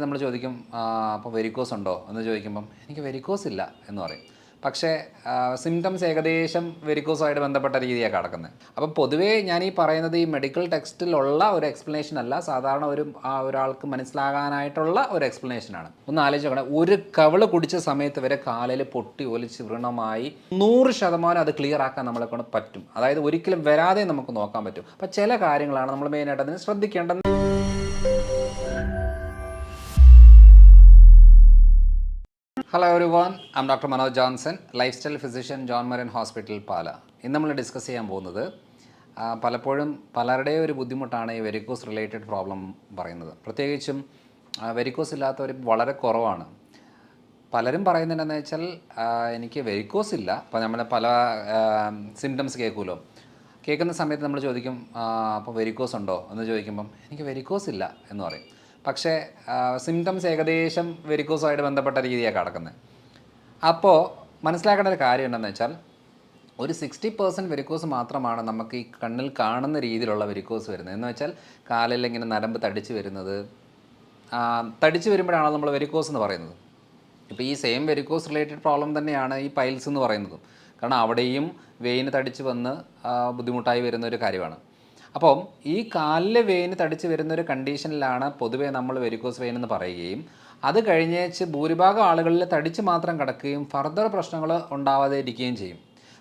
നമ്മൾ ചോദിക്കും അപ്പോൾ വെരിക്കോസ് ഉണ്ടോ? എന്ന് ചോദിക്കുമ്പം എനിക്ക് വെരിക്കോസ് ഇല്ല എന്ന് പറയും. പക്ഷേ സിംറ്റംസ് ഏകദേശം വെരിക്കോസുമായിട്ട് ബന്ധപ്പെട്ട രീതിയാണ് കിടക്കുന്നത് അപ്പം പൊതുവേ ഞാൻ ഈ പറയുന്നത് ഈ മെഡിക്കൽ ടെക്സ്റ്റിലുള്ള ഒരു എക്സ്പ്ലനേഷൻ അല്ല സാധാരണ ഒരു ഒരാൾക്ക് മനസ്സിലാകാനായിട്ടുള്ള ഒരു എക്സ്പ്ലനേഷനാണ് ഒന്ന് ആലോചിച്ച് ഒരു കവൾ കുടിച്ച സമയത്ത് വരെ കാലിൽ പൊട്ടി ഒലിച്ച് വൃണമായി നൂറ് ശതമാനം അത് ക്ലിയർ ആക്കാൻ നമ്മളെ കൊണ്ട് പറ്റും. അതായത് ഒരിക്കലും വരാതെ നമുക്ക് നോക്കാൻ പറ്റും. അപ്പം ചില കാര്യങ്ങളാണ് നമ്മൾ മെയിനായിട്ട് അതിന് ശ്രദ്ധിക്കേണ്ടത്. Hello everyone am doctor Manoj Johnson lifestyle physician John Maran hospital Pala ഇന്ന് നമ്മൾ ഡിസ്കസ് ചെയ്യാൻ പോകുന്നത് പലപ്പോഴും പലരുടെയും ഒരു ബുദ്ധിമുട്ടാണ് ഈ വെരിക്കോസ് റിലേറ്റഡ് പ്രോബ്ലം പറയുന്നത്. പ്രത്യേകിച്ചും വെരിക്കോസ് ഇല്ലാത്തവർ വളരെ കുറവാണ്. പലരും പറയുന്നുണ്ടെന്ന് വെച്ചാൽ എനിക്ക് വെരിക്കോസ് ഇല്ല. അപ്പോൾ നമ്മൾ പല സിംറ്റംസ് കേൾക്കുമല്ലോ കേൾക്കുന്ന സമയത്ത് നമ്മൾ ചോദിക്കും അപ്പോൾ വെരിക്കോസ് ഉണ്ടോ? എന്ന് ചോദിക്കുമ്പം എനിക്ക് വെരിക്കോസ് ഇല്ല എന്ന് പറയും. പക്ഷേ സിംറ്റംസ് ഏകദേശം വെരിക്കോസുമായിട്ട് ബന്ധപ്പെട്ട രീതിയാണ് കിടക്കുന്നത് അപ്പോൾ മനസ്സിലാക്കേണ്ട ഒരു കാര്യം എന്താണെന്ന് വെച്ചാൽ ഒരു സിക്സ്റ്റി പെർസെന്റ് വെരിക്കോസ് മാത്രമാണ് നമുക്ക് ഈ കണ്ണിൽ കാണുന്ന രീതിയിലുള്ള വെരിക്കോസ് വരുന്നത്. എന്ന് വെച്ചാൽ കാലിൽ ഇങ്ങനെ നരമ്പ് തടിച്ച് വരുന്നത്. തടിച്ച് വരുമ്പോഴാണ് നമ്മൾ വെരിക്കോസ് എന്ന് പറയുന്നത്. ഇപ്പോൾ ഈ സെയിം വെരിക്കോസ് റിലേറ്റഡ് പ്രോബ്ലം തന്നെയാണ് ഈ പൈൽസ് എന്ന് പറയുന്നതും. കാരണം അവിടെയും വെയിന് തടിച്ച് വന്ന് ബുദ്ധിമുട്ടായി വരുന്ന ഒരു കാര്യമാണ്. അപ്പം ഈ കാലിലെ വെയിന് തടിച്ച് വരുന്ന ഒരു കണ്ടീഷനിലാണ് പൊതുവേ നമ്മൾ വെരിക്കോസ് വെയിൻ എന്ന് പറയുകയും അത് കഴിഞ്ഞേച്ച് ഭൂരിഭാഗം ആളുകളിൽ തടിച്ച് മാത്രം കിടക്കുകയും ഫർദർ പ്രശ്നങ്ങൾ ഉണ്ടാവാതെ ഇരിക്കുകയും ചെയ്യും.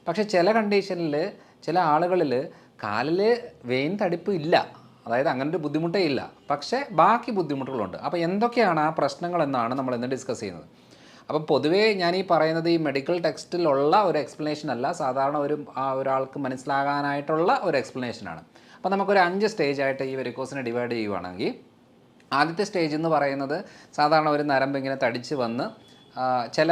പക്ഷെ ചില കണ്ടീഷനിൽ ചില ആളുകളിൽ കാലിൽ വെയിൻ തടിപ്പ് ഇല്ല. അതായത് അങ്ങനെ ഒരു ബുദ്ധിമുട്ടേ ഇല്ല. പക്ഷേ ബാക്കി ബുദ്ധിമുട്ടുകളുണ്ട്. അപ്പോൾ എന്തൊക്കെയാണ് ആ പ്രശ്നങ്ങൾ എന്നാണ് നമ്മൾ ഇന്ന് ഡിസ്കസ് ചെയ്യുന്നത്. അപ്പം പൊതുവേ ഞാൻ ഈ പറയുന്നത് ഈ മെഡിക്കൽ ടെക്സ്റ്റിലുള്ള ഒരു എക്സ്പ്ലനേഷൻ അല്ല. സാധാരണ ഒരു ഒരാൾക്ക് മനസ്സിലാകാനായിട്ടുള്ള ഒരു എക്സ്പ്ലനേഷനാണ് അപ്പോൾ നമുക്കൊരു അഞ്ച് സ്റ്റേജ് ആയിട്ട് ഈ വെരിക്കോസിനെ ഡിവൈഡ് ചെയ്യുവാണെങ്കിൽ ആദ്യത്തെ സ്റ്റേജ് എന്ന് പറയുന്നത് സാധാരണ ഒരു നരമ്പ് ഇങ്ങനെ തടിച്ച് വന്ന് ചില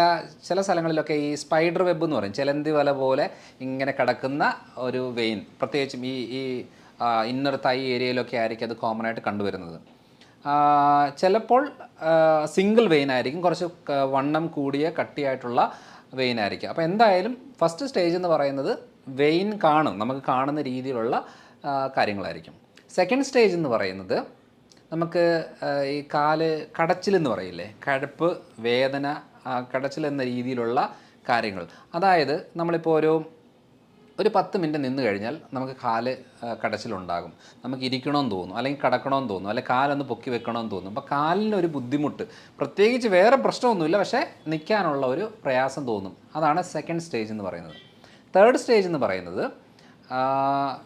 ചില സ്ഥലങ്ങളിലൊക്കെ ഈ സ്പൈഡർ വെബ് എന്ന് പറയും. ചിലന്തി വല പോലെ ഇങ്ങനെ കിടക്കുന്ന ഒരു വെയിൻ പ്രത്യേകിച്ചും ഈ ഈ ഇന്നർ തൈ ഏരിയയിലൊക്കെ ആയിരിക്കും അത് കോമൺ ആയിട്ട് കണ്ടുവരുന്നത്. ചിലപ്പോൾ സിംഗിൾ വെയിൻ ആയിരിക്കും. കുറച്ച് വണ്ണം കൂടിയ കട്ടിയായിട്ടുള്ള വെയിൻ ആയിരിക്കും. അപ്പോൾ എന്തായാലും ഫസ്റ്റ് സ്റ്റേജ് എന്ന് പറയുന്നത് വെയിൻ കാണും. നമുക്ക് കാണുന്ന രീതിയിലുള്ള കാര്യങ്ങളായിരിക്കും. സെക്കൻഡ് സ്റ്റേജ് എന്ന് പറയുന്നത് നമുക്ക് ഈ കാൽ കടച്ചിലെന്ന് പറയില്ലേ? കഴപ്പ് വേദന കടച്ചിൽ എന്ന രീതിയിലുള്ള കാര്യങ്ങൾ. അതായത് നമ്മളിപ്പോൾ ഒരു ഒരു പത്ത് മിനിറ്റ് നിന്ന് കഴിഞ്ഞാൽ നമുക്ക് കാൽ കടച്ചിലുണ്ടാകും. നമുക്ക് ഇരിക്കണമെന്ന് തോന്നും അല്ലെങ്കിൽ കിടക്കണമെന്ന് തോന്നും അല്ലെങ്കിൽ കാലൊന്ന് പൊക്കി വെക്കണമെന്ന് തോന്നും. അപ്പോൾ കാലിന് ഒരു ബുദ്ധിമുട്ട്. പ്രത്യേകിച്ച് വേറെ പ്രശ്നമൊന്നുമില്ല പക്ഷേ നിൽക്കാനുള്ള ഒരു പ്രയാസം തോന്നും. അതാണ് സെക്കൻഡ് സ്റ്റേജ് എന്ന് പറയുന്നത്. തേർഡ് സ്റ്റേജ് എന്ന് പറയുന്നത്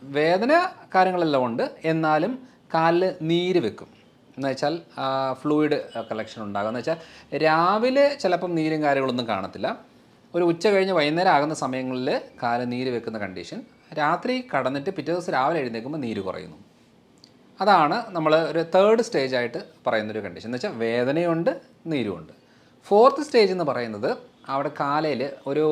വേദന കാര്യങ്ങളെല്ലാം ഉണ്ട്. എന്നാലും കാലിൽ നീര് വെക്കും. എന്ന് വെച്ചാൽ ഫ്ലൂയിഡ് കളക്ഷൻ ഉണ്ടാകും. എന്ന് വെച്ചാൽ രാവിലെ ചിലപ്പം നീരും കാര്യങ്ങളൊന്നും കാണത്തില്ല. ഒരു ഉച്ച കഴിഞ്ഞ് വൈകുന്നേരം ആകുന്ന സമയങ്ങളിൽ കാൽ നീര് വെക്കുന്ന കണ്ടീഷൻ രാത്രി കടന്നിട്ട് പിറ്റേ ദിവസം രാവിലെ എഴുന്നേൽക്കുമ്പോൾ നീര് കുറയുന്നു. അതാണ് നമ്മൾ ഒരു തേർഡ് സ്റ്റേജ് ആയിട്ട് പറയുന്നൊരു കണ്ടീഷൻ എന്ന് വെച്ചാൽ വേദനയുണ്ട് നീരുമുണ്ട്. ഫോർത്ത് സ്റ്റേജ് എന്ന് പറയുന്നത് അവിടെ കാലയിൽ ഒരു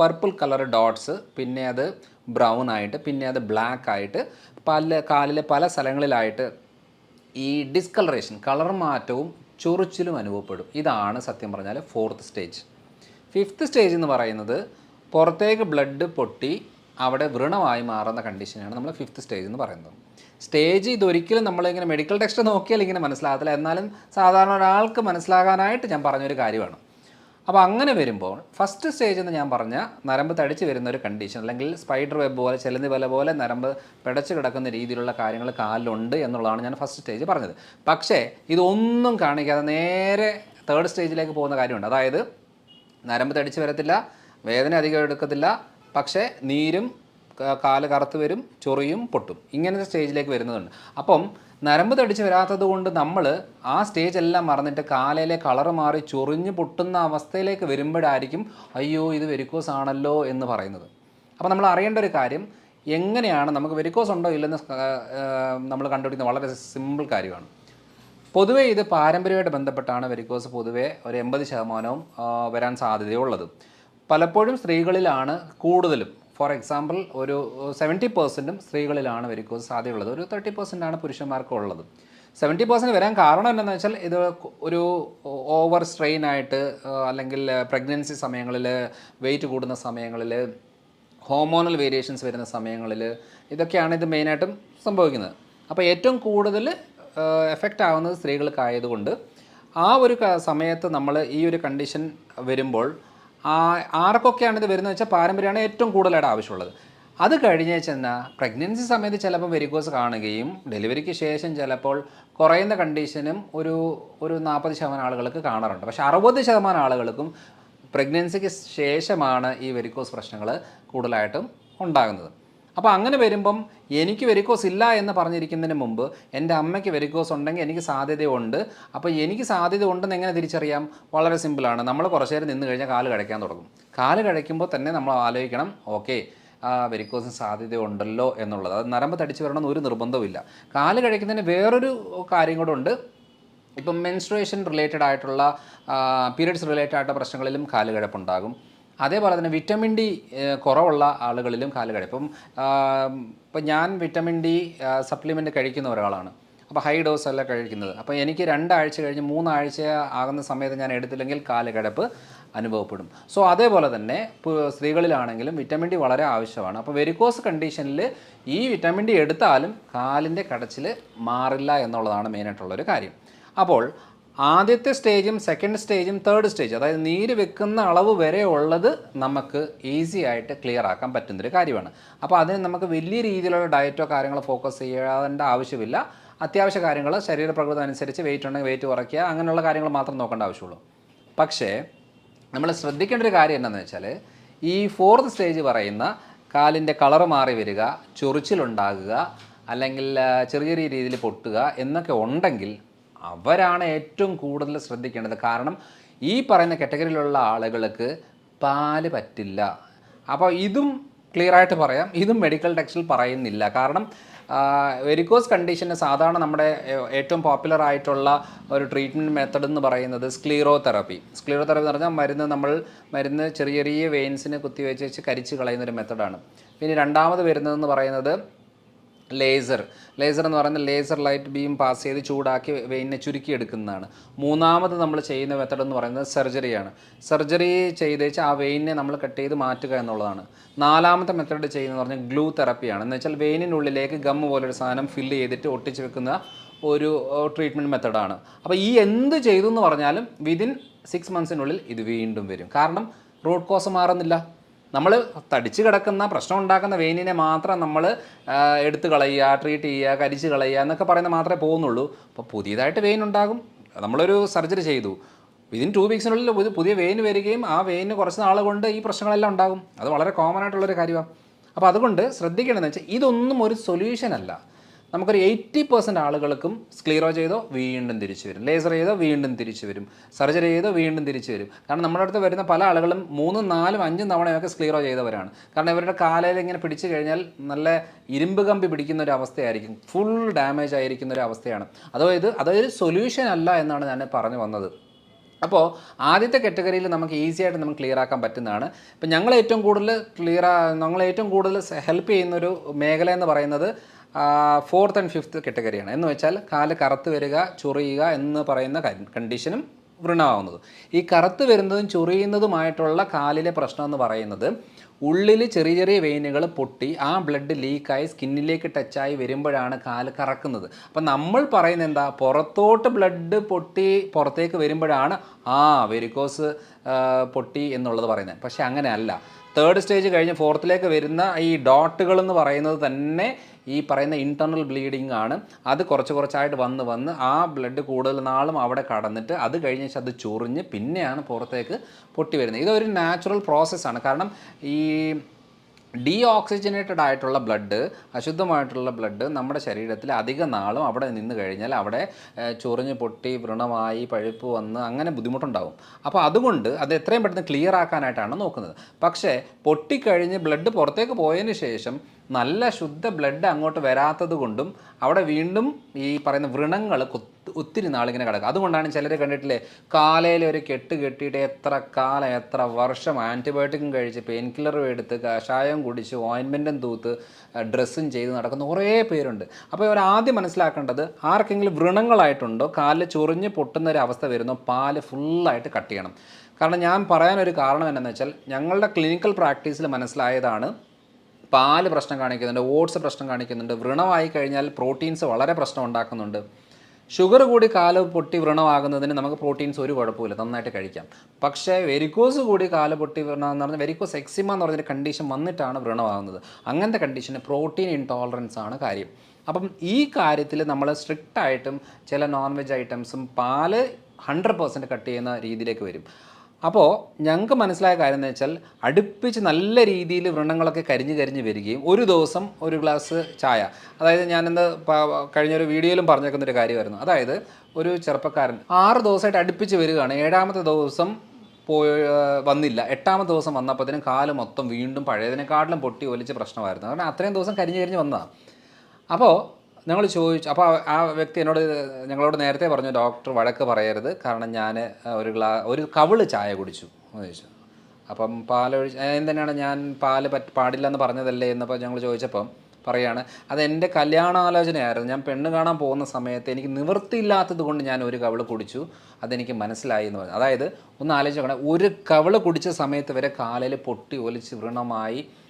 പർപ്പിൾ കളർ ഡോട്ട്സ് പിന്നെ അത് ബ്രൗൺ ആയിട്ട് പിന്നെ അത് ബ്ലാക്ക് ആയിട്ട് പല കാലിലെ പല സ്ഥലങ്ങളിലായിട്ട് ഈ ഡിസ്കളറേഷൻ കളർ മാറ്റവും ചൊറിച്ചിലും അനുഭവപ്പെടും. ഇതാണ് സത്യം പറഞ്ഞാൽ ഫോർത്ത് സ്റ്റേജ് ഫിഫ്ത്ത് സ്റ്റേജ് എന്ന് പറയുന്നത് പുറത്തേക്ക് ബ്ലഡ് പൊട്ടി അവിടെ വൃണമായി മാറുന്ന കണ്ടീഷനാണ് നമ്മൾ ഫിഫ്ത്ത് സ്റ്റേജ് എന്ന് പറയുന്നത്. സ്റ്റേജ് ഇതൊരിക്കലും നമ്മളിങ്ങനെ മെഡിക്കൽ ടെക്സ്റ്റ് നോക്കിയാൽ ഇങ്ങനെ മനസ്സിലാകത്തില്ല. എന്നാലും സാധാരണ ഒരാൾക്ക് മനസ്സിലാകാനായിട്ട് ഞാൻ പറഞ്ഞൊരു കാര്യമാണ്. അപ്പോൾ അങ്ങനെ വരുമ്പോൾ ഫസ്റ്റ് സ്റ്റേജ് എന്ന് ഞാൻ പറഞ്ഞ നരമ്പ് തടിച്ച് വരുന്ന ഒരു കണ്ടീഷൻ അല്ലെങ്കിൽ സ്പൈഡർ വെബ് പോലെ ചെലന്തി വല പോലെ നരമ്പ് പിടച്ച് കിടക്കുന്ന രീതിയിലുള്ള കാര്യങ്ങൾ കാലിലുണ്ട് എന്നുള്ളതാണ് ഞാൻ ഫസ്റ്റ് സ്റ്റേജ് പറഞ്ഞത്. പക്ഷേ ഇതൊന്നും കാണിക്കാതെ നേരെ തേർഡ് സ്റ്റേജിലേക്ക് പോകുന്ന കാര്യമുണ്ട്. അതായത് നരമ്പ് തടിച്ച് വരത്തില്ല വേദന അധികം എടുക്കത്തില്ല പക്ഷേ നീരും കാൽ കറുത്ത് വരും ചൊറിയും പൊട്ടും. ഇങ്ങനത്തെ സ്റ്റേജിലേക്ക് വരുന്നതുണ്ട്. അപ്പം നരമ്പ് തടിച്ച് വരാത്തത് കൊണ്ട് നമ്മൾ ആ സ്റ്റേജ് എല്ലാം മറന്നിട്ട് കാലയിലെ കളർ മാറി ചൊറിഞ്ഞ് പൊട്ടുന്ന അവസ്ഥയിലേക്ക് വരുമ്പോഴായിരിക്കും അയ്യോ ഇത് വെരിക്കോസ് ആണല്ലോ എന്ന് പറയുന്നത്. അപ്പോൾ നമ്മൾ അറിയേണ്ട ഒരു കാര്യം എങ്ങനെയാണ് നമുക്ക് വെരിക്കോസ് ഉണ്ടോ ഇല്ലെന്ന് നമ്മൾ കണ്ടുപിടിക്കുന്ന വളരെ സിമ്പിൾ കാര്യമാണ്. പൊതുവേ ഇത് പാരമ്പര്യമായിട്ട് ബന്ധപ്പെട്ടാണ് വെരിക്കോസ് പൊതുവേ ഒരു എൺപത് ശതമാനവും വരാൻ സാധ്യതയുള്ളത്. പലപ്പോഴും സ്ത്രീകളിലാണ് കൂടുതലും ഫോർ എക്സാമ്പിൾ ഒരു സെവന്റി പെർസെന്റും സ്ത്രീകളിലാണ് വെരിക്കോസ് സാധ്യതയുള്ളത്. ഒരു തേർട്ടി പെർസെന്റാണ് പുരുഷന്മാർക്കുള്ളത്. സെവന്റി പെർസെന്റ് വരാൻ കാരണം എന്താണെന്ന് വെച്ചാൽ ഇത് ഒരു ഓവർ സ്ട്രെയിൻ ആയിട്ട് അല്ലെങ്കിൽ പ്രഗ്നൻസി സമയങ്ങളിൽ വെയിറ്റ് കൂടുന്ന സമയങ്ങളിൽ ഹോർമോണൽ വേരിയേഷൻസ് വരുന്ന സമയങ്ങളിൽ ഇതൊക്കെയാണ് ഇത് മെയിനായിട്ടും സംഭവിക്കുന്നത്. അപ്പോൾ ഏറ്റവും കൂടുതൽ എഫക്റ്റ് ആവുന്നത് സ്ത്രീകൾക്കായതുകൊണ്ട് ആ ഒരു സമയത്ത് നമ്മൾ ഈ ഒരു കണ്ടീഷൻ വരുമ്പോൾ ആർക്കൊക്കെയാണ് ഇത് വരുന്നത് വെച്ചാൽ പാരമ്പര്യമാണ് ഏറ്റവും കൂടുതലായിട്ട് ആവശ്യമുള്ളത്. അത് കഴിഞ്ഞ് ചെന്നാൽ പ്രഗ്നൻസി സമയത്ത് ചിലപ്പോൾ വെരിക്കോസ് കാണുകയും ഡെലിവറിക്ക് ശേഷം ചിലപ്പോൾ കുറയുന്ന കണ്ടീഷനും ഒരു ഒരു നാൽപ്പത് ശതമാനം ആളുകൾക്ക് കാണാറുണ്ട്. പക്ഷേ അറുപത് ശതമാനം ആളുകൾക്കും പ്രഗ്നൻസിക്ക് ശേഷമാണ് ഈ വെരിക്കോസ് പ്രശ്നങ്ങൾ കൂടുതലായിട്ടും ഉണ്ടാകുന്നത്. അപ്പോൾ അങ്ങനെ വരുമ്പം എനിക്ക് വെരിക്കോസ് ഇല്ല എന്ന് പറഞ്ഞിരിക്കുന്നതിന് മുമ്പ് എന്റെ അമ്മയ്ക്ക് വെരിക്കോസ് ഉണ്ടെങ്കിൽ എനിക്ക് സാധ്യതയുണ്ട്. അപ്പോൾ എനിക്ക് സാധ്യത ഉണ്ടെന്ന് എങ്ങനെ തിരിച്ചറിയാം? വളരെ സിമ്പിളാണ് നമ്മൾ കുറച്ച് നേരം നിന്ന് കഴിഞ്ഞാൽ കാൽ കഴിക്കാൻ തുടങ്ങും. കാൽ കഴിക്കുമ്പോൾ തന്നെ നമ്മൾ ആലോചിക്കണം ഓക്കെ വെരിക്കോസിന് സാധ്യതയുണ്ടല്ലോ എന്നുള്ളത്. അത് നരമ്പ് തടിച്ച് വരണമെന്ന് ഒരു നിർബന്ധവുമില്ല. കാൽ കഴിക്കുന്നതിന് വേറൊരു കാര്യം കൂടെ ഉണ്ട്. ഇപ്പം മെൻസ്ട്രേഷൻ റിലേറ്റഡ് ആയിട്ടുള്ള പീരിയഡ്സ് റിലേറ്റഡ് ആയിട്ടുള്ള പ്രശ്നങ്ങളിലും കാലുകിഴപ്പുണ്ടാകും അതേപോലെ തന്നെ വിറ്റമിൻ ഡി കുറവുള്ള ആളുകളിലും കാലുകിഴപ്പം ഇപ്പം ഇപ്പം ഞാൻ വിറ്റമിൻ ഡി സപ്ലിമെന്റ് കഴിക്കുന്ന ഒരാളാണ്. അപ്പോൾ ഹൈ ഡോസ് അല്ല കഴിക്കുന്നത്. അപ്പോൾ എനിക്ക് രണ്ടാഴ്ച കഴിഞ്ഞ് മൂന്നാഴ്ച ആകുന്ന സമയത്ത് ഞാൻ എടുത്തില്ലെങ്കിൽ കാലുകിഴപ്പ് അനുഭവപ്പെടും. സോ അതേപോലെ തന്നെ സ്ത്രീകളിലാണെങ്കിലും വിറ്റമിൻ ഡി വളരെ ആവശ്യമാണ്. അപ്പോൾ വെരിക്കോസ് കണ്ടീഷനിൽ ഈ വിറ്റമിൻ ഡി എടുത്താലും കാലിന്റെ കടച്ചിൽ മാറില്ല എന്നുള്ളതാണ് മെയിനായിട്ടുള്ളൊരു കാര്യം. അപ്പോൾ ആദ്യത്തെ സ്റ്റേജും സെക്കൻഡ് സ്റ്റേജും തേർഡ് സ്റ്റേജ് അതായത് നീര് വെക്കുന്ന അളവ് വരെ ഉള്ളത് നമുക്ക് ഈസി ആയിട്ട് ക്ലിയർ ആക്കാൻ പറ്റുന്നൊരു കാര്യമാണ്. അപ്പോൾ അതിന് നമുക്ക് വലിയ രീതിയിലുള്ള ഡയറ്റോ കാര്യങ്ങളോ ഫോക്കസ് ചെയ്യേണ്ട ആവശ്യമില്ല. അത്യാവശ്യ കാര്യങ്ങൾ ശരീരപ്രകൃതം അനുസരിച്ച് വെയിറ്റ് ഉണ്ടെങ്കിൽ വെയിറ്റ് കുറയ്ക്കുക അങ്ങനെയുള്ള കാര്യങ്ങൾ മാത്രം നോക്കേണ്ട ആവശ്യമുള്ളൂ. പക്ഷേ നമ്മൾ ശ്രദ്ധിക്കേണ്ട ഒരു കാര്യം എന്താണെന്ന് വെച്ചാൽ ഈ ഫോർത്ത് സ്റ്റേജ് പറയുന്ന കാലിന്റെ കളർ മാറി വരിക ചൊറിച്ചിലുണ്ടാകുക അല്ലെങ്കിൽ ചെറിയ ചെറിയ രീതിയിൽ പൊട്ടുക എന്നൊക്കെ ഉണ്ടെങ്കിൽ അവരാണ് ഏറ്റവും കൂടുതൽ ശ്രദ്ധിക്കേണ്ടത്. കാരണം ഈ പറയുന്ന കാറ്റഗറിയിലുള്ള ആളുകൾക്ക് പാൽ പറ്റില്ല. അപ്പോൾ ഇതും ക്ലിയർ ആയിട്ട് പറയാം. ഇതും മെഡിക്കൽ ടെക്സ്റ്റിൽ പറയുന്നില്ല. കാരണം വെരിക്കോസ് കണ്ടീഷന് സാധാരണ നമ്മുടെ ഏറ്റവും പോപ്പുലർ ആയിട്ടുള്ള ഒരു ട്രീറ്റ്മെന്റ് മെത്തഡ് എന്ന് പറയുന്നത് സ്ക്ലീറോ തെറപ്പി സ്ക്ലീറോ തെറപ്പി എന്ന് പറഞ്ഞാൽ മരുന്ന് നമ്മൾ മരുന്ന് ചെറിയ ചെറിയ വെയിൻസിന് കുത്തിവെച്ച് വെച്ച് കരിച്ച് കളയുന്ന ഒരു മെത്തഡാണ് പിന്നെ രണ്ടാമത് വരുന്നതെന്ന് പറയുന്നത് ലേസർ. ലേസർ എന്ന് പറയുന്നത് ലേസർ ലൈറ്റ് ബീം പാസ് ചെയ്ത് ചൂടാക്കി വെയിനെ ചുരുക്കി എടുക്കുന്നതാണ് മൂന്നാമത് നമ്മൾ ചെയ്യുന്ന മെത്തഡ് എന്ന് പറയുന്നത് സർജറിയാണ് സർജറി ചെയ്തേച്ച് ആ വെയിനെ നമ്മൾ കട്ട് ചെയ്ത് മാറ്റുക എന്നുള്ളതാണ്. നാലാമത്തെ മെത്തഡ് ചെയ്യുന്നതെന്ന് പറഞ്ഞാൽ ഗ്ലൂ തെറപ്പിയാണ് എന്ന് വെച്ചാൽ വെയിനിനുള്ളിലേക്ക് ഗം പോലൊരു സാധനം ഫില്ല് ചെയ്തിട്ട് ഒട്ടിച്ച് വെക്കുന്ന ഒരു ട്രീറ്റ്മെന്റ് മെത്തഡാണ് അപ്പോൾ ഈ എന്ത് ചെയ്തു എന്ന് പറഞ്ഞാലും വിതിൻ സിക്സ് മന്ത്സിനുള്ളിൽ ഇത് വീണ്ടും വരും. കാരണം റൂട്ട് കോസ് മാറുന്നില്ല. നമ്മൾ തടിച്ച് കിടക്കുന്ന പ്രശ്നം ഉണ്ടാക്കുന്ന വെയിനിനെ മാത്രം നമ്മൾ എടുത്ത് കളയുക ട്രീറ്റ് ചെയ്യുക കരിച്ച് കളയുക എന്നൊക്കെ പറയുന്നത് മാത്രമേ പോകുന്നുള്ളൂ. അപ്പോൾ പുതിയതായിട്ട് വെയിൻ ഉണ്ടാകും. നമ്മളൊരു സർജറി ചെയ്തു. വിതിൻ ടു വീക്സിനുള്ളിൽ പുതിയ വെയിൻ വരികയും ആ വെയിന് കുറച്ച് നാൾ കൊണ്ട് ഈ പ്രശ്നങ്ങളെല്ലാം ഉണ്ടാകും. അത് വളരെ കോമൺ ആയിട്ടുള്ളൊരു കാര്യമാണ് അപ്പോൾ അതുകൊണ്ട് ശ്രദ്ധിക്കേണ്ടതെന്ന് വെച്ചാൽ ഇതൊന്നും ഒരു സൊല്യൂഷൻ അല്ല. നമുക്കൊരു എയ്റ്റി പെർസെന്റ് ആളുകൾക്കും സ്ക്ലീറോ ചെയ്തോ വീണ്ടും തിരിച്ചു വരും. ലേസർ ചെയ്തോ വീണ്ടും തിരിച്ചു വരും. സർജറി ചെയ്തോ വീണ്ടും തിരിച്ചു വരും. കാരണം നമ്മുടെ അടുത്ത് വരുന്ന പല ആളുകളും മൂന്നും നാലും അഞ്ചും തവണയൊക്കെ സ്ക്ലീറോ ചെയ്തവരാണ്. കാരണം ഇവരുടെ കാലയിൽ ഇങ്ങനെ പിടിച്ചു കഴിഞ്ഞാൽ നല്ല ഇരുമ്പ് കമ്പി പിടിക്കുന്ന ഒരു അവസ്ഥയായിരിക്കും. ഫുൾ ഡാമേജ് ആയിരിക്കുന്ന ഒരു അവസ്ഥയാണ്. അതായത് അതൊരു സൊല്യൂഷൻ അല്ല എന്നാണ് ഞാൻ പറഞ്ഞു വന്നത്. അപ്പോൾ ആദ്യത്തെ കാറ്റഗറിയിൽ നമുക്ക് ഈസി ആയിട്ട് നമുക്ക് ക്ലിയർ ആക്കാൻ പറ്റുന്നതാണ്. ഇപ്പം ഞങ്ങൾ ഏറ്റവും കൂടുതൽ ക്ലിയർ ഞങ്ങൾ ഏറ്റവും കൂടുതൽ ഹെൽപ്പ് ചെയ്യുന്നൊരു മേഖല എന്ന് പറയുന്നത് ഫോർത്ത് ആൻഡ് ഫിഫ്ത്ത് കാറ്റഗറിയാണ് എന്ന് വെച്ചാൽ കാൽ കറുത്ത് വരിക ചൊറിയുക എന്ന് പറയുന്ന കണ്ടീഷനും വൃണമാവുന്നത്. ഈ കറുത്ത് വരുന്നതും ചൊറിയുന്നതുമായിട്ടുള്ള കാലിലെ പ്രശ്നം എന്ന് പറയുന്നത് ഉള്ളിൽ ചെറിയ ചെറിയ വെയിനുകൾ പൊട്ടി ആ ബ്ലഡ് ലീക്കായി സ്കിന്നിലേക്ക് ടച്ചായി വരുമ്പോഴാണ് കാൽ കറക്കുന്നത്. അപ്പം നമ്മൾ പറയുന്നത് എന്താ? പുറത്തോട്ട് ബ്ലഡ് പൊട്ടി പുറത്തേക്ക് വരുമ്പോഴാണ് ആ വെരിക്കോസ് പൊട്ടി എന്നുള്ളത് പറയുന്നത്. പക്ഷേ അങ്ങനെയല്ല. തേർഡ് സ്റ്റേജ് കഴിഞ്ഞ് ഫോർത്തിലേക്ക് വരുന്ന ഈ ഡോട്ടുകൾ എന്ന് പറയുന്നത് തന്നെ ഈ പറയുന്ന ഇന്റർണൽ ബ്ലീഡിങ് ആണ്. അത് കുറച്ച് കുറച്ചായിട്ട് വന്ന് വന്ന് ആ ബ്ലഡ് കൂടുതൽ നാളും അവിടെ കടന്നിട്ട് അത് കഴിഞ്ഞ് അത് ചൊറിഞ്ഞ് പിന്നെയാണ് പുറത്തേക്ക് പൊട്ടി വരുന്നത്. ഇതൊരു നാച്ചുറൽ പ്രോസസ്സാണ് കാരണം ഈ ഡീ ഓക്സിജനേറ്റഡ് ആയിട്ടുള്ള ബ്ലഡ് അശുദ്ധമായിട്ടുള്ള ബ്ലഡ് നമ്മുടെ ശരീരത്തിൽ അധിക നാളും അവിടെ നിന്ന് കഴിഞ്ഞാൽ അവിടെ ചൊറിഞ്ഞ് പൊട്ടി വ്രണമായി പഴുപ്പ് വന്ന് അങ്ങനെ ബുദ്ധിമുട്ടുണ്ടാവും. അപ്പോൾ അതുകൊണ്ട് അത് എത്രയും പെട്ടെന്ന് ക്ലിയർ ആക്കാനായിട്ടാണ് നോക്കുന്നത്. പക്ഷേ പൊട്ടിക്കഴിഞ്ഞ് ബ്ലഡ് പുറത്തേക്ക് പോയതിന് ശേഷം നല്ല ശുദ്ധ ബ്ലഡ് അങ്ങോട്ട് വരാത്തത് കൊണ്ടും അവിടെ വീണ്ടും ഈ പറയുന്ന വ്രണങ്ങൾ ഒത്തിരി നാളിങ്ങനെ കിടക്കുക അതുകൊണ്ടാണ് ചിലർ കണ്ടിട്ടില്ലേ കാലയിൽ ഒരു കെട്ട് കെട്ടിയിട്ട് എത്ര കാലം എത്ര വർഷം ആന്റിബയോട്ടിക്കും കഴിച്ച് പെയിൻ കില്ലറും എടുത്ത് കഷായം കുടിച്ച് ഓയിൻമെന്റും തൂത്ത് ഡ്രസ്സും ചെയ്ത് നടക്കുന്ന കുറേ പേരുണ്ട്. അപ്പോൾ ഇവർ ആദ്യം മനസ്സിലാക്കേണ്ടത് ആർക്കെങ്കിലും വ്രണങ്ങളായിട്ടുണ്ടോ കാലിൽ ചൊറിഞ്ഞ് പൊട്ടുന്ന ഒരു അവസ്ഥ വരുന്നോ പാൽ ഫുള്ളായിട്ട് കട്ട് ചെയ്യണം. കാരണം ഞാൻ പറയാനൊരു കാരണം എന്താണെന്ന് വെച്ചാൽ ഞങ്ങളുടെ ക്ലിനിക്കൽ പ്രാക്ടീസിൽ മനസ്സിലായതാണ് പാൽ പ്രശ്നം കാണിക്കുന്നുണ്ട് ഓട്സ് പ്രശ്നം കാണിക്കുന്നുണ്ട് വ്രണമായി കഴിഞ്ഞാൽ പ്രോട്ടീൻസ് വളരെ പ്രശ്നം ഉണ്ടാക്കുന്നുണ്ട്. ഷുഗർ കൂടി കാൽ പൊട്ടി വ്രണമാകുന്നതിന് നമുക്ക് പ്രോട്ടീൻസ് ഒരു കുഴപ്പമില്ല നന്നായിട്ട് കഴിക്കാം. പക്ഷേ വെരിക്കോസ് കൂടി കാൽ പൊട്ടി വ്രണം എന്ന് പറഞ്ഞാൽ വെരിക്കോസ് എക്സിമ എന്ന് പറഞ്ഞൊരു കണ്ടീഷൻ വന്നിട്ടാണ് വ്രണമാകുന്നത്. അങ്ങനത്തെ കണ്ടീഷന് പ്രോട്ടീൻ ഇൻടോളറൻസ് ആണ് കാര്യം. അപ്പം ഈ കാര്യത്തിൽ നമ്മൾ സ്ട്രിക്റ്റ് ആയിട്ടും ചില നോൺ വെജ് ഐറ്റംസും പാൽ ഹൺഡ്രഡ് പെർസെന്റ് കട്ട് ചെയ്യുന്ന രീതിയിലേക്ക് വരും. അപ്പോൾ ഞങ്ങൾക്ക് മനസ്സിലായ കാര്യം എന്ന് വെച്ചാൽ അടുപ്പിച്ച് നല്ല രീതിയിൽ വ്രണങ്ങളൊക്കെ കരിഞ്ഞ് കരിഞ്ഞ് വരികയും ഒരു ദിവസം ഒരു ഗ്ലാസ് ചായ. അതായത് ഞാനിന്ന് പ- കഴിഞ്ഞൊരു വീഡിയോയിലും പറഞ്ഞേക്കുന്ന ഒരു കാര്യമായിരുന്നു. അതായത് ഒരു ചെറുപ്പക്കാരൻ ആറ് ദിവസമായിട്ട് അടുപ്പിച്ച് വരികയാണ്. ഏഴാമത്തെ ദിവസം പോയി വന്നില്ല. എട്ടാമത്തെ ദിവസം വന്നപ്പോഴത്തേനും കാൽ മൊത്തം വീണ്ടും പഴയതിനെക്കാട്ടിലും പൊട്ടി ഒലിച്ച് പ്രശ്നമായിരുന്നു. കാരണം അത്രയും ദിവസം കരിഞ്ഞ് കരിഞ്ഞ് വന്നതാണ് അപ്പോൾ ഞങ്ങൾ ചോദിച്ചു അപ്പോൾ ആ- വ്യക്തി എന്നോട് ഞങ്ങളോട് നേരത്തെ പറഞ്ഞു ഡോക്ടർ വഴക്ക് പറയരുത് കാരണം ഞാൻ ഒരു ഗ്ലാ ഒരു കവിൾ ചായ കുടിച്ചു. എന്ന് ചോദിച്ചു. അപ്പം പാലൊഴിച്ച് എന്തിനാണ് ഞാൻ പാൽ പറ്റ പാടില്ല എന്ന് പറഞ്ഞതല്ലേ എന്നപ്പോൾ ഞങ്ങൾ ചോദിച്ചപ്പം പറയാണ് അത് എന്റെ കല്യാണാലോചനയായിരുന്നു. ഞാൻ പെണ്ണ് കാണാൻ പോകുന്ന സമയത്ത് എനിക്ക് നിവൃത്തിയില്ലാത്തത് കൊണ്ട് ഞാൻ ഒരു കവിൾ കുടിച്ചു. അതെനിക്ക് മനസ്സിലായി എന്ന് പറഞ്ഞു. അതായത് ഒന്ന് ആലോചിച്ച് ഒരു കവിൾ കുടിച്ച സമയത്ത് വരെ കാലിൽ പൊട്ടി ഒലിച്ച് വ്രണമായി ആ,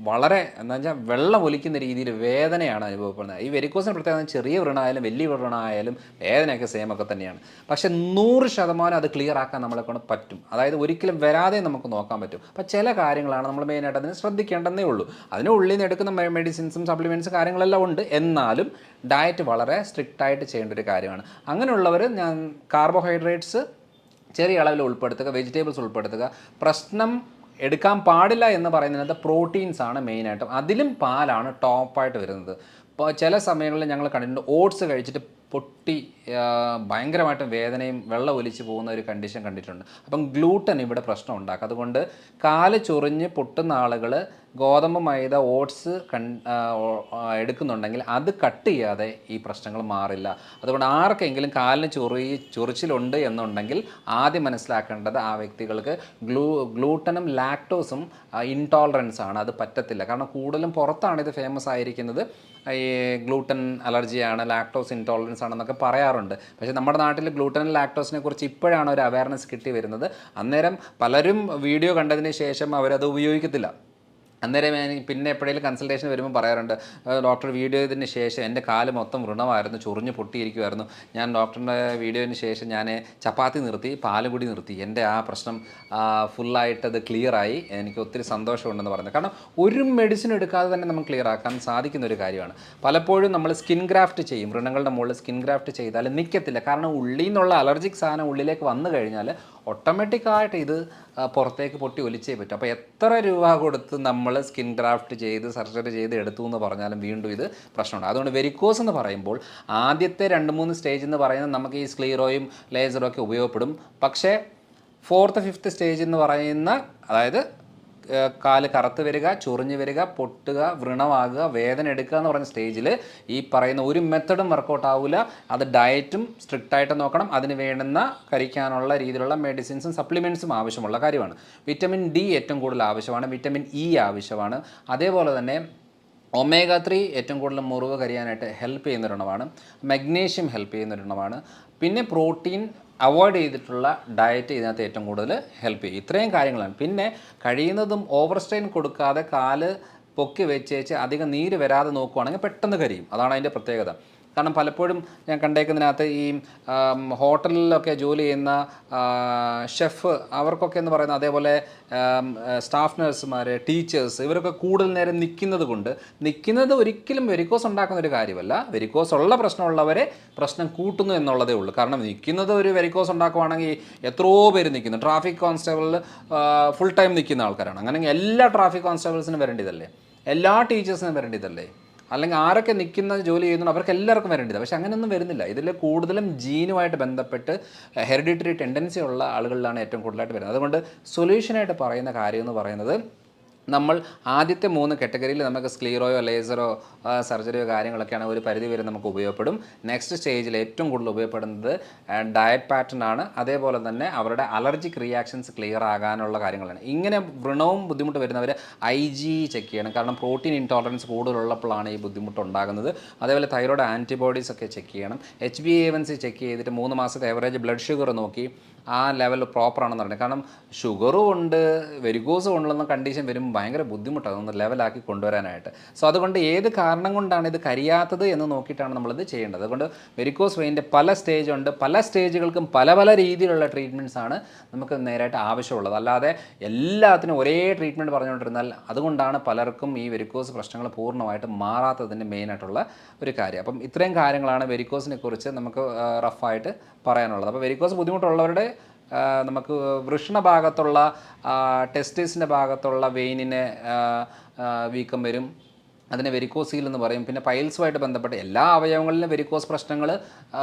വളരെ എന്താ വെച്ചാൽ വെള്ളം ഒലിക്കുന്ന രീതിയിൽ വേദനയാണ് അനുഭവപ്പെടുന്നത്. ഈ വെരിക്കോസിന് പ്രത്യേകം ചെറിയ വ്രണമായാലും വലിയ വ്രണമായാലും വേദനയൊക്കെ സെയിം ഒക്കെ തന്നെയാണ്. പക്ഷെ നൂറ് ശതമാനം അത് ക്ലിയർ ആക്കാൻ നമ്മളെ കൊണ്ട് പറ്റും. അതായത് ഒരിക്കലും വരാതെ നമുക്ക് നോക്കാൻ പറ്റും. അപ്പം ചില കാര്യങ്ങളാണ് നമ്മൾ മെയിനായിട്ട് അതിനെ ശ്രദ്ധിക്കേണ്ടതേ ഉള്ളൂ. അതിന് ഉള്ളിൽ നിന്ന് എടുക്കുന്ന മെഡിസിൻസും സപ്ലിമെന്റ്സും കാര്യങ്ങളെല്ലാം ഉണ്ട്. എന്നാലും ഡയറ്റ് വളരെ സ്ട്രിക്റ്റ് ആയിട്ട് ചെയ്യേണ്ട ഒരു കാര്യമാണ്. അങ്ങനെയുള്ളവർ ഞാൻ കാർബോഹൈഡ്രേറ്റ്സ് ചെറിയ അളവിൽ ഉൾപ്പെടുത്തുക വെജിറ്റബിൾസ് ഉൾപ്പെടുത്തുക. പ്രശ്നം എടുക്കാൻ പാടില്ല എന്ന് പറയുന്നതിനകത്ത് പ്രോട്ടീൻസ് ആണ് മെയിനായിട്ടും അതിലും പാലാണ് ടോപ്പായിട്ട് വരുന്നത്. ഇപ്പോൾ ചില സമയങ്ങളിൽ ഞങ്ങൾ കണ്ടിട്ടുണ്ട് ഓട്സ് കഴിച്ചിട്ട് പൊട്ടി ഭയങ്കരമായിട്ട് വേദനയും വെള്ളം ഒലിച്ച് പോകുന്ന ഒരു കണ്ടീഷൻ കണ്ടിട്ടുണ്ട്. അപ്പം ഗ്ലൂട്ടൻ ഇവിടെ പ്രശ്നം ഉണ്ടാക്കും. അതുകൊണ്ട് കാൽ ചൊറിഞ്ഞ് പൊട്ടുന്ന ആളുകൾ ഗോതമ്പ് മൈദ ഓട്സ് കൺ എടുക്കുന്നുണ്ടെങ്കിൽ അത് കട്ട് ചെയ്യാതെ ഈ പ്രശ്നങ്ങൾ മാറില്ല. അതുകൊണ്ട് ആർക്കെങ്കിലും കാലിന് ചൊറി ചൊറിച്ചിലുണ്ട് എന്നുണ്ടെങ്കിൽ ആദ്യം മനസ്സിലാക്കേണ്ടത് ആ വ്യക്തികൾക്ക് ഗ്ലൂ ഗ്ലൂട്ടനും ലാക്ടോസും ഇൻടോളറൻസ് ആണ്. അത് പറ്റത്തില്ല. കാരണം കൂടുതലും പുറത്താണ് ഇത് ഫേമസ് ആയിരിക്കുന്നത്. ഈ ഗ്ലൂട്ടൻ അലർജിയാണ് ലാക്ടോസ് ഇൻടോളറൻസ് ആണെന്നൊക്കെ പറയാറുണ്ട്. പക്ഷേ നമ്മുടെ നാട്ടിൽ ഗ്ലൂട്ടൻ ലാക്ടോസിനെ കുറിച്ച് ഇപ്പോഴാണ് ഒരു അവയർനെസ് കിട്ടി വരുന്നത് അന്നേരം പലരും വീഡിയോ കണ്ടതിന് ശേഷം അവരത് ഉപയോഗിക്കത്തില്ല. അന്നേരം ഞാൻ പിന്നെ എപ്പോഴേലും കൺസൾട്ടേഷൻ വരുമ്പോൾ പറയാറുണ്ട് ഡോക്ടർ വീഡിയോ ഇതിന് ശേഷം എന്റെ കാൽ മൊത്തം വൃണമായിരുന്നു ചൊറിഞ്ഞ് പൊട്ടിയിരിക്കുമായിരുന്നു ഞാൻ ഡോക്ടറിന്റെ വീഡിയോന് ശേഷം ഞാൻ ചപ്പാത്തി നിർത്തി പാൽ കൂടി നിർത്തി. എന്റെ ആ പ്രശ്നം ഫുള്ളായിട്ട് അത് ക്ലിയറായി എനിക്ക് ഒത്തിരി സന്തോഷമുണ്ടെന്ന് പറഞ്ഞു. കാരണം ഒരു മെഡിസിൻ എടുക്കാതെ തന്നെ നമുക്ക് ക്ലിയർ ആക്കാൻ സാധിക്കുന്ന ഒരു കാര്യമാണ്. പലപ്പോഴും നമ്മൾ സ്കിൻ ഗ്രാഫ്റ്റ് ചെയ്യും. വൃണങ്ങളുടെ മുകളിൽ സ്കിൻ ഗ്രാഫ്റ്റ് ചെയ്താൽ നിൽക്കത്തില്ല കാരണം ഉള്ളിൽ നിന്നുള്ള അലർജിക് സാധനം ഉള്ളിലേക്ക് വന്നു കഴിഞ്ഞാൽ ഓട്ടോമാറ്റിക്കായിട്ട് ഇത് പുറത്തേക്ക് പൊട്ടി ഒലിച്ചേ പറ്റും. അപ്പോൾ എത്ര രൂപ കൊടുത്ത് നമ്മൾ സ്കിൻ ഗ്രാഫ്റ്റ് ചെയ്ത് സർജറി ചെയ്ത് എടുത്തു എന്ന് പറഞ്ഞാലും വീണ്ടും ഇത് പ്രശ്നമുണ്ട്. അതുകൊണ്ട് വെരിക്കോസ് എന്ന് പറയുമ്പോൾ ആദ്യത്തെ രണ്ട് മൂന്ന് സ്റ്റേജ് എന്ന് പറയുന്നത് നമുക്ക് ഈ സ്ക്ലീറോയും ലേസറും ഒക്കെ ഉപയോഗപ്പെടും. പക്ഷേ ഫോർത്ത് ഫിഫ്ത്ത് സ്റ്റേജ് എന്ന് പറയുന്ന അതായത് കാൽ കറുത്ത് വരിക ചൊറിഞ്ഞ് വരിക പൊട്ടുക വ്രണമാകുക വേദന എടുക്കുക എന്ന് പറഞ്ഞ സ്റ്റേജിൽ ഈ പറയുന്ന ഒരു മെത്തഡും വർക്കൗട്ട് ആവില്ല അത് ഡയറ്റും സ്ട്രിക്റ്റ് ആയിട്ട് നോക്കണം. അതിന് വേണ്ടുന്ന കഴിക്കാനുള്ള രീതിയിലുള്ള മെഡിസിൻസും സപ്ലിമെൻസും ആവശ്യമുള്ള കാര്യമാണ്. വിറ്റമിൻ ഡി ഏറ്റവും കൂടുതൽ ആവശ്യമാണ്. വിറ്റമിൻ ഇ ആവശ്യമാണ്. അതേപോലെ തന്നെ ഒമേഗ ത്രീ ഏറ്റവും കൂടുതൽ മുറിവ് കരിയാനായിട്ട് ഹെൽപ്പ് ചെയ്യുന്നൊരെണ്ണമാണ് മഗ്നീഷ്യം ഹെൽപ്പ് ചെയ്യുന്നൊരെണ്ണമാണ് പിന്നെ പ്രോട്ടീൻ അവോയ്ഡ് ചെയ്തിട്ടുള്ള ഡയറ്റ് ഇതിനകത്ത് ഏറ്റവും കൂടുതൽ ഹെൽപ്പ് ചെയ്യും. ഇത്രയും കാര്യങ്ങളാണ്. പിന്നെ കഴിയുന്നതും ഓവർ സ്ട്രെയിൻ കൊടുക്കാതെ കാൽ പൊക്കി വെച്ചേച്ച് അധികം നീര് വരാതെ നോക്കുവാണെങ്കിൽ പെട്ടെന്ന് കരിയും. അതാണ് അതിന്റെ പ്രത്യേകത. കാരണം പലപ്പോഴും ഞാൻ കണ്ടേക്കുന്നതിനകത്ത് ഈ ഹോട്ടലിലൊക്കെ ജോലി ചെയ്യുന്ന ഷെഫ് അവർക്കൊക്കെ എന്ന് പറയുന്ന അതേപോലെ സ്റ്റാഫ് നഴ്സുമാർ ടീച്ചേഴ്സ് ഇവരൊക്കെ കൂടുതൽ നേരം നിൽക്കുന്നത് കൊണ്ട് നിൽക്കുന്നത് ഒരിക്കലും വെരിക്കോസ് ഉണ്ടാക്കുന്ന ഒരു കാര്യമല്ല. വെരിക്കോസ് ഉള്ള പ്രശ്നമുള്ളവരെ പ്രശ്നം കൂട്ടുന്നു എന്നുള്ളതേ ഉള്ളൂ. കാരണം നിൽക്കുന്നത് ഒരു വെരിക്കോസ് ഉണ്ടാക്കുവാണെങ്കിൽ എത്രയോ പേര് നിൽക്കുന്നു ട്രാഫിക് കോൺസ്റ്റബിളിൽ ഫുൾ ടൈം നിൽക്കുന്ന ആൾക്കാരാണ്. അങ്ങനെ എല്ലാ ട്രാഫിക് കോൺസ്റ്റബിൾസിനും വരേണ്ടതല്ലേ? എല്ലാ ടീച്ചേഴ്സിനും വരേണ്ടതല്ലേ? അല്ലെങ്കിൽ ആരൊക്കെ നിൽക്കുന്ന ജോലി ചെയ്യുന്നുണ്ട് അവർക്ക് എല്ലാവർക്കും വരേണ്ടത്. പക്ഷേ അങ്ങനെയൊന്നും വരുന്നില്ല. ഇതിൽ കൂടുതലും ജീനുമായിട്ട് ബന്ധപ്പെട്ട് ഹെറിഡിറ്ററി ടെൻഡൻസി ഉള്ള ആളുകളിലാണ് ഏറ്റവും കൂടുതലായിട്ട് വരുന്നത്. അതുകൊണ്ട് സൊല്യൂഷനായിട്ട് പറയുന്ന കാര്യം എന്ന് പറയുന്നത് നമ്മൾ ആദ്യത്തെ മൂന്ന് കാറ്റഗറിയിൽ നമുക്ക് സ്ക്ലീറോയോ ലേസറോ സർജറിയോ കാര്യങ്ങളൊക്കെയാണ് ഒരു പരിധി വരെ നമുക്ക് ഉപയോഗപ്പെടും. നെക്സ്റ്റ് സ്റ്റേജിൽ ഏറ്റവും കൂടുതൽ ഉപയോഗപ്പെടുന്നത് ഡയറ്റ് പാറ്റേൺ ആണ്. അതേപോലെ തന്നെ അവരുടെ അലർജിക് റിയാക്ഷൻസ് ക്ലിയർ ആകാനുള്ള കാര്യങ്ങളാണ്. ഇങ്ങനെ വ്രണവും ബുദ്ധിമുട്ട് വരുന്നവർ ഐ ജി ചെക്ക് ചെയ്യണം. കാരണം പ്രോട്ടീൻ ഇൻടോളറൻസ് കൂടുതലുള്ളപ്പോഴാണ് ഈ ബുദ്ധിമുട്ട് ഉണ്ടാകുന്നത്. അതേപോലെ തൈറോയ്ഡ് ആന്റിബോഡീസ് ഒക്കെ ചെക്ക് ചെയ്യണം. H B A one C check ചെയ്തിട്ട് മൂന്ന് മാസത്തെ ആവറേജ് ബ്ലഡ് ഷുഗർ നോക്കി. ആ ലെവൽ പ്രോപ്പർ ആണെന്ന് പറയുന്നത് കാരണം ഷുഗറും ഉണ്ട് വെരിഗോസും ഉണ്ടെന്ന കണ്ടീഷൻ വരുമ്പോൾ ഭയങ്കര ബുദ്ധിമുട്ടാണ് ഒന്ന് ലെവലാക്കി കൊണ്ടുവരാനായിട്ട്. സോ അതുകൊണ്ട് ഏത് കാരണം കൊണ്ടാണ് ഇത് കരിയാത്തത് എന്ന് നോക്കിയിട്ടാണ് നമ്മളിത് ചെയ്യേണ്ടത്. അതുകൊണ്ട് വെരിക്കോസ് വെയിന്റെ പല സ്റ്റേജ് ഉണ്ട്. പല സ്റ്റേജുകൾക്കും പല പല രീതിയിലുള്ള ട്രീറ്റ്മെന്റ്സ് ആണ് നമുക്ക് നേരായിട്ട് ആവശ്യമുള്ളത്. അല്ലാതെ എല്ലാത്തിനും ഒരേ ട്രീറ്റ്മെന്റ് പറഞ്ഞുകൊണ്ടിരുന്നാൽ അതുകൊണ്ടാണ് പലർക്കും ഈ വെരിക്കോസ് പ്രശ്നങ്ങൾ പൂർണമായിട്ട് മാറാത്തതിന്റെ മെയിനായിട്ടുള്ള ഒരു കാര്യം. അപ്പം ഇത്രയും കാര്യങ്ങളാണ് വെരിക്കോസിനെ കുറിച്ച് നമുക്ക് റഫായിട്ട് പറയാനുള്ളത്. അപ്പോൾ വെരിക്കോസ് ബുദ്ധിമുട്ടുള്ളവരുടെ നമുക്ക് വൃഷ്ണ ഭാഗത്തുള്ള ടെസ്റ്റിസിന്റെ ഭാഗത്തുള്ള വെയിനിന് വീക്കം വരും. അതിനെ വെരിക്കോസീൽ എന്ന് പറയും. പിന്നെ പൈൽസുമായിട്ട് ബന്ധപ്പെട്ട് എല്ലാ അവയവങ്ങളിലും വെരിക്കോസ് പ്രശ്നങ്ങൾ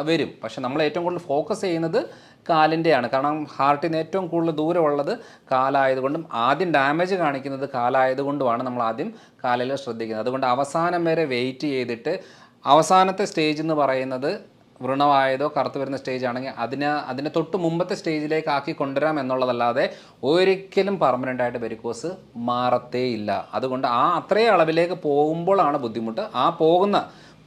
വരും. പക്ഷേ നമ്മൾ ഏറ്റവും കൂടുതൽ ഫോക്കസ് ചെയ്യുന്നത് കാലിന്റെയാണ് കാരണം ഹാർട്ടിന് ഏറ്റവും കൂടുതൽ ദൂരമുള്ളത് കാലായതുകൊണ്ടും ആദ്യം ഡാമേജ് കാണിക്കുന്നത് കാലായതുകൊണ്ടുമാണ് നമ്മൾ ആദ്യം കാലിൽ ശ്രദ്ധിക്കുന്നത്. അതുകൊണ്ട് അവസാനം വരെ വെയിറ്റ് ചെയ്തിട്ട് അവസാനത്തെ സ്റ്റേജ് എന്ന് പറയുന്നത് വ്രണമായതോ കറുത്ത് വരുന്ന സ്റ്റേജ് ആണെങ്കിൽ അതിന് അതിനെ തൊട്ട് മുമ്പത്തെ സ്റ്റേജിലേക്ക് ആക്കി കൊണ്ടുവരാം എന്നുള്ളതല്ലാതെ ഒരിക്കലും പെർമനന്റ് ആയിട്ട് വെരിക്കോസ് മാറത്തേ ഇല്ല അതുകൊണ്ട് ആ അത്രയും അളവിലേക്ക് പോകുമ്പോഴാണ് ബുദ്ധിമുട്ട്. ആ പോകുന്ന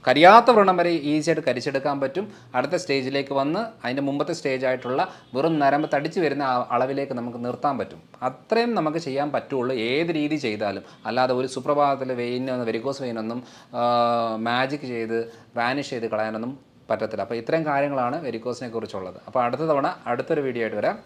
കരിയാത്ത വ്രണം വരെ ഈസിയായിട്ട് കരിച്ചെടുക്കാൻ പറ്റും. അടുത്ത സ്റ്റേജിലേക്ക് വന്ന് അതിന്റെ മുമ്പത്തെ സ്റ്റേജായിട്ടുള്ള വെറും നരമ്പ് തടിച്ച് വരുന്ന അളവിലേക്ക് നമുക്ക് നിർത്താൻ പറ്റും. അത്രയും നമുക്ക് ചെയ്യാൻ പറ്റുള്ളൂ ഏത് രീതി ചെയ്താലും. അല്ലാതെ ഒരു സുപ്രഭാതത്തിൽ വെയിനൊന്നും വെരിക്കോസ് വെയിനൊന്നും മാജിക് ചെയ്ത് വാനിഷ് ചെയ്ത് കളയാനൊന്നും പറ്റത്തില്ല. അപ്പോൾ ഇത്രയും കാര്യങ്ങളാണ് വെരിക്കോസിനെ കുറിച്ചുള്ളത് അപ്പോൾ അടുത്ത തവണ അടുത്തൊരു വീഡിയോ ആയിട്ട് വരാം.